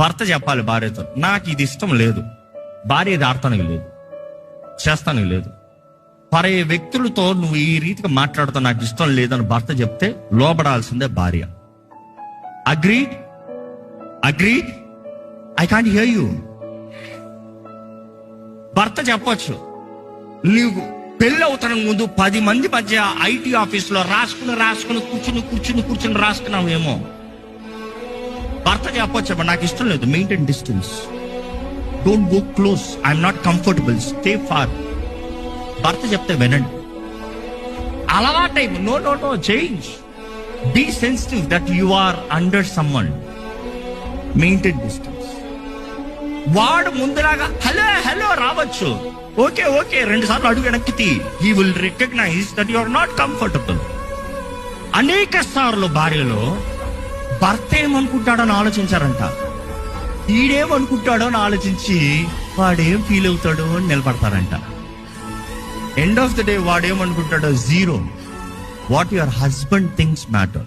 భర్త చెప్పాలి భార్యతో నాకు ఇది ఇష్టం లేదు. భార్య ఇది ఆడతానికి లేదు. చేస్తానికి లేదు. పరే వ్యక్తులతో నువ్వు ఈ రీతిగా మాట్లాడుతా నాకు ఇష్టం లేదని భర్త చెప్తే లోబడాల్సిందే భార్య. Agreed agreed I can't hear you భర్త చెప్పొచ్చు. నీవు పెళ్ళి అవుతానికి ముందు పది మంది మధ్య ఐటీ ఆఫీస్లో రాసుకుని రాసుకుని కూర్చుని కూర్చుని కూర్చుని రాసుకున్నావేమో. భర్త చెప్పొచ్చు నాకు ఇష్టం లేదు. Maintain distance don't go close I'm not comfortable stay far భర్త చెప్తే వినండి. అలవాటై no no no change be sensitive that you are under someone maintain distance వాడు ముందులాగా హలో హలో రావచ్చు. Okay okay. రెండు సార్లు అడుగు వెనక్కి he will recognise that you are not comfortable అనేక సార్లు భార్యలో భర్త ఏమనుకుంటాడని ఆలోచించారంట. ఈడేమనుకుంటాడో అని ఆలోచించి వాడేం ఫీల్ అవుతాడో అని నిలబడతారంట. End of the day వాడేమనుకుంటాడో zero what your husband things matter